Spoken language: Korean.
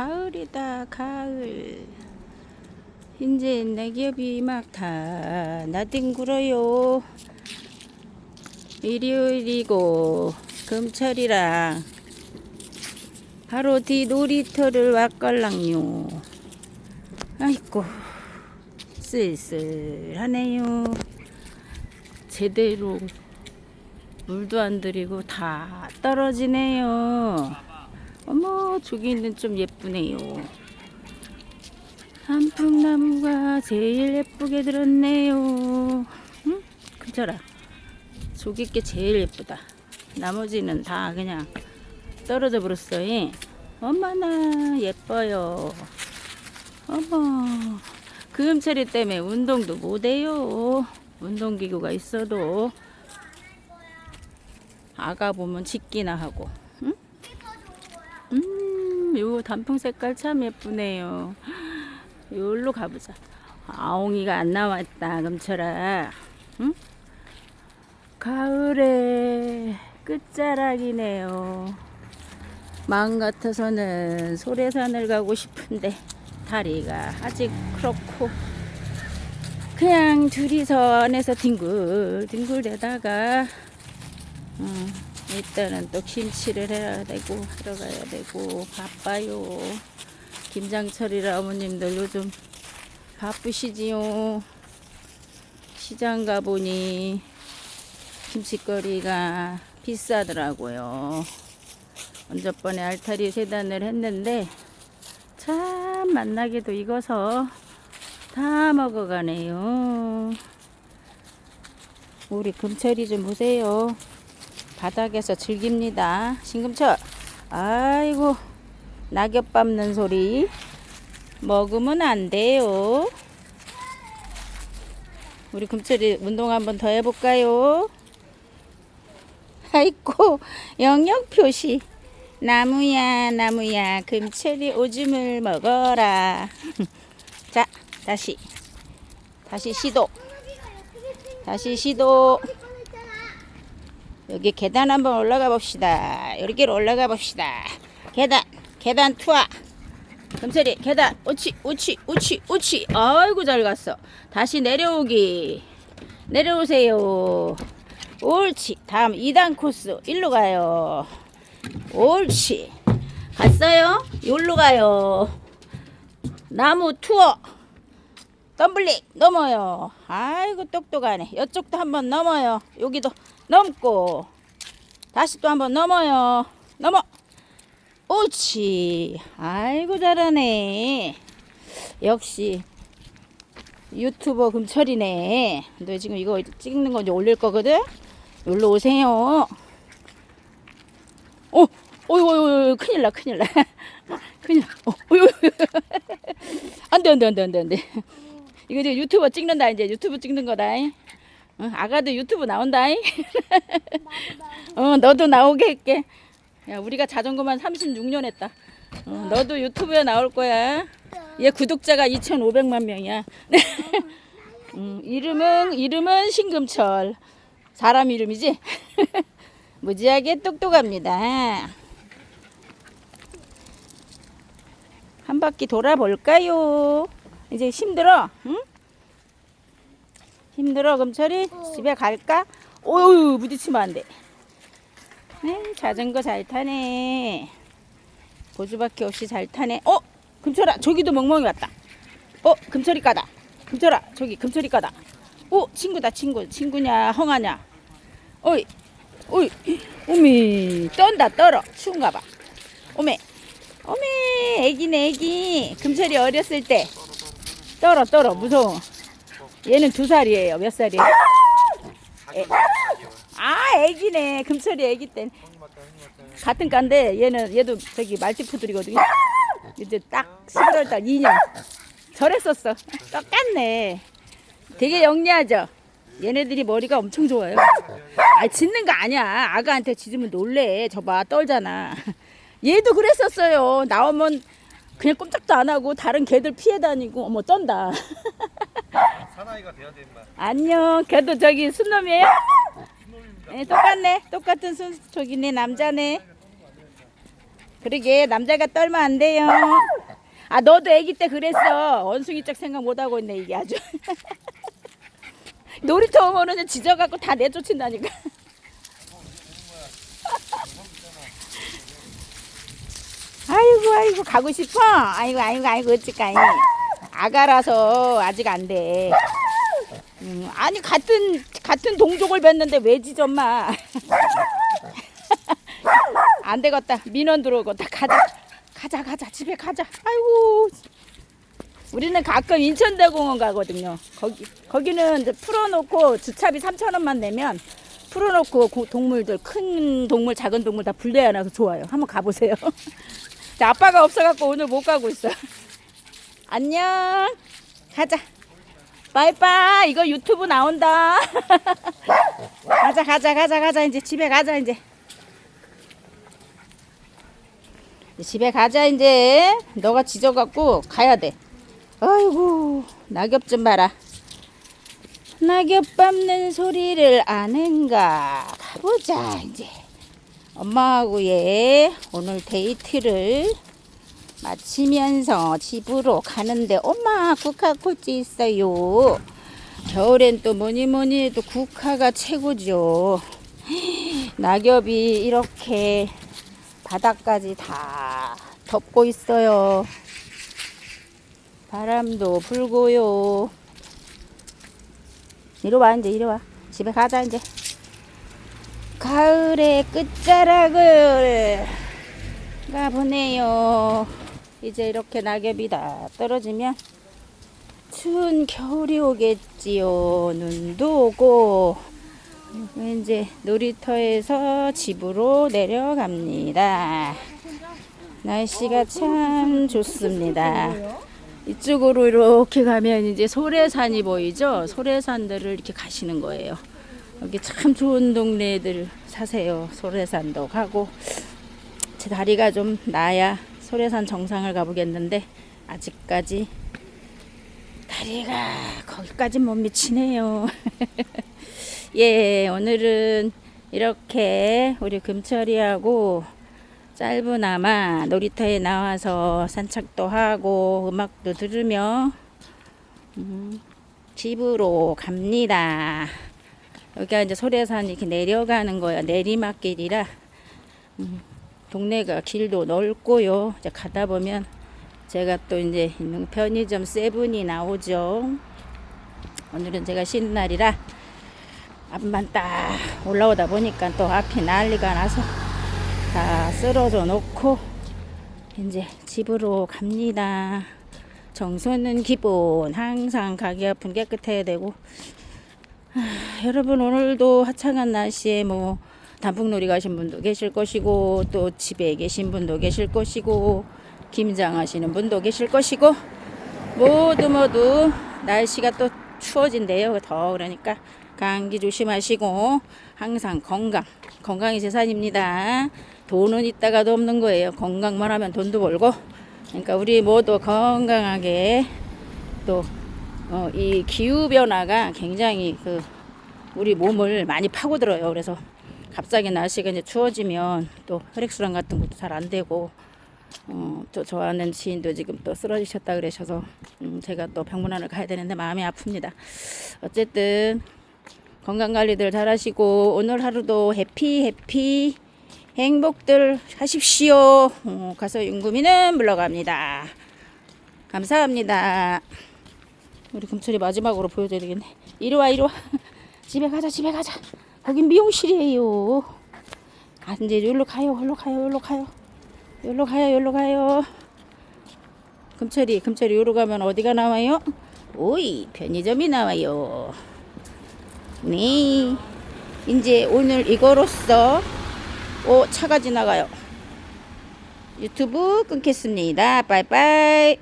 가을이다 가을. 이제 낙엽이 막 다 나뒹굴어요. 일요일이고 금철이랑 바로 뒤 놀이터를 왔걸랑요. 아이고 쓸쓸하네요. 제대로 물도 안 들이고 다 떨어지네요 어머 저기는 좀 예쁘네요. 한풍나무가 제일 예쁘게 들었네요. 응? 그쳐라 저기 게 제일 예쁘다. 나머지는 다 그냥 떨어져 버렸어요. 얼마나 예뻐요. 어머. 금처리 때문에 운동도 못해요. 운동기구가 있어도 아가 보면 짖기나 하고 응? 음, 요 단풍 색깔 참 예쁘네요. 요로 가보자. 아웅이가 안 나왔다, 금철아. 응? 가을의 끝자락이네요. 마음 같아서는 소래산을 가고 싶은데 다리가 아직 그렇고 그냥 둘이서 안에서 뒹굴뒹굴 대다가 음, 일단은 또 김치를 해야 되고 들어가야 되고 바빠요. 김장철이라 어머님들 요즘 바쁘시지요. 시장 가보니 김치거리가 비싸더라고요. 언저번에 알타리 세단을 했는데 참 만나게도 익어서 다 먹어가네요. 우리 금철이 좀 보세요. 바닥에서 즐깁니다. 신금철. 아이고, 낙엽 밟는 소리. 먹으면 안 돼요. 우리 금철이 운동 한번 더 해볼까요? 아이고, 영역 표시. 나무야, 나무야, 금철이 오줌을 먹어라. 자, 다시. 다시 시도. 다시 시도. 여기 계단 한번 올라가 봅시다. 여기로 올라가 봅시다. 계단, 계단 투하. 금철이 계단, 우치, 우치, 우치, 우치. 아이고 잘 갔어. 다시 내려오기. 내려오세요. 옳지. 다음 2단 코스. 일로 가요. 옳지. 갔어요? 여기로 가요. 나무 투어. 덤블링 넘어요. 아이고 똑똑하네. 이쪽도 한번 넘어요. 여기도 넘고 다시 또 한번 넘어요. 넘어. 옳지. 아이고 잘하네. 역시 유튜버 금철이네. 너 지금 이거 찍는 거 올릴 거거든. 여기로 오세요. 어, 어이구, 큰일 나, 큰일 나. 큰일 나. 어, 어이구, 안 돼, 안 돼, 안 돼, 안 돼, 안 돼. 이거 이제 유튜버 찍는다, 이제 유튜브 찍는 거다. 어, 아가도 유튜브 나온다. 어, 너도 나오게 할게. 야, 우리가 자전거만 36년 했다. 어, 너도 유튜브에 나올 거야. 얘 구독자가 2,500만 명이야. 음, 이름은 이름은 신금철. 사람 이름이지? 무지하게 똑똑합니다. 한 바퀴 돌아볼까요? 이제 힘들어, 응? 힘들어, 금철이? 집에 갈까? 오유, 부딪히면 안 돼. 네, 자전거 잘 타네. 보조바퀴 없이 잘 타네. 어, 금철아, 저기도 멍멍이 왔다. 어, 금철이 까다. 금철아, 저기 금철이 까다. 오, 친구다, 친구. 친구냐, 헝하냐. 어이, 어이, 오미, 떤다, 떨어. 추운가 봐. 오메, 오메, 애기네, 애기. 금철이 어렸을 때. 떨어, 떨어, 무서워. 얘는 두 살이에요. 몇 살이에요? 애, 아, 애기네. 금철이 애기 때. 같은 깐데 얘는 얘도 저기 말티푸들이거든요. 이제 딱 11월 달 2년. 저랬었어. 똑같네. 되게 영리하죠. 얘네들이 머리가 엄청 좋아요. 아, 짖는 거 아니야. 아가한테 짖으면 놀래. 저봐 떨잖아. 얘도 그랬었어요. 나오면 그냥 꼼짝도 안 하고 다른 개들 피해 다니고 어머 떤다. 사나이가 돼야 돼 인마 안녕. 걔도 저기 순놈이에요? 네, 똑같네. 똑같은 순 저기네 남자네. 그러게 남자가 떨면 안 돼요. 아 너도 아기 때 그랬어. 원숭이 짝 생각 못 하고 있네 이게 아주. 놀이터 오면은 지져갖고 다 내쫓는다니까. 아이고 아이고 가고 싶어. 아이고 아이고 아이고 어찌까니. 아가라서 아직 안 돼. 음, 아니 같은 같은 동족을 뵀는데 왜 지져 엄마. 안 되겠다. 민원 들어오겠다. 가자. 가자 가자 집에 가자. 아이고. 우리는 가끔 인천대공원 가거든요. 거기 거기는 풀어놓고 주차비 3천 원만 내면 풀어놓고 고- 동물들 큰 동물 작은 동물 다 분리해놔서 좋아요. 한번 가보세요. 자 아빠가 없어갖고 오늘 못 가고 있어. 안녕. 가자. 빠이빠이. 이거 유튜브 나온다. 가자 가자 가자 가자 이제 집에 가자 이제. 집에 가자 이제. 너가 지져갖고 가야 돼. 아이고 낙엽 좀 봐라. 낙엽 밟는 소리를 아는가. 가보자 이제. 엄마하고 얘 오늘 데이트를 마치면서 집으로 가는데 엄마 국화꽃이 있어요. 겨울엔 또 뭐니 뭐니 해도 국화가 최고죠. 낙엽이 이렇게 바닥까지 다 덮고 있어요. 바람도 불고요. 이리 와 이제 이리 와. 집에 가자 이제. 가을의 끝자락을 가보네요. 이제 이렇게 낙엽이 다 떨어지면 추운 겨울이 오겠지요. 눈도 오고 이제 놀이터에서 집으로 내려갑니다. 날씨가 참 좋습니다. 이쪽으로 이렇게 가면 이제 소래산이 보이죠? 소래산들을 이렇게 가시는 거예요. 여기 참 좋은 동네들 사세요. 소래산도 가고 제 다리가 좀 나야 소래산 정상을 가보겠는데 아직까지 다리가 거기까지 못 미치네요. 예, 오늘은 이렇게 우리 금철이하고 짧으나마 놀이터에 나와서 산책도 하고 음악도 들으며 음, 집으로 갑니다. 여기가 이제 소래산 이렇게 내려가는 거야. 내리막길이라 음, 동네가 길도 넓고요. 이제 가다 보면 제가 또 이제 있는 편의점 세븐이 나오죠. 오늘은 제가 쉬는 날이라 앞만 딱 올라오다 보니까 또 앞이 난리가 나서 다 쓰러져 놓고 이제 집으로 갑니다. 정서는 기본 항상 가게 앞은 깨끗해야 되고 하, 여러분 오늘도 화창한 날씨에 뭐 단풍놀이 가신 분도 계실 것이고 또 집에 계신 분도 계실 것이고 김장하시는 분도 계실 것이고 모두 모두 날씨가 또 추워진대요. 더 그러니까 감기 조심하시고 항상 건강 건강이 재산입니다. 돈은 있다가도 없는 거예요. 건강만 하면 돈도 벌고. 그러니까 우리 모두 건강하게 또 어, 이 기후 변화가 굉장히 그 우리 몸을 많이 파고들어요. 그래서 갑자기 날씨가 이제 추워지면 또 혈액순환 같은 것도 잘 안 되고 어, 또 좋아하는 지인도 지금 또 쓰러지셨다 그러셔서 음, 제가 또 병문안을 가야 되는데 마음이 아픕니다. 어쨌든 건강 관리들 잘 하시고 오늘 하루도 해피 해피 행복들 하십시오. 어, 가서 윤구미는 물러갑니다. 감사합니다. 우리 금철이 마지막으로 보여줘야 되겠네. 이리 와, 이리 와. 집에 가자, 집에 가자. 거긴 미용실이에요. 아, 이제 여기로 가요, 여기로 가요, 여기로 가요. 여기로 가요, 여기로 가요. 금철이, 금철이 여기로 가면 어디가 나와요? 오이, 편의점이 나와요. 네. 이제 오늘 이거로써, 오, 차가 지나가요. 유튜브 끊겠습니다. 빠이빠이.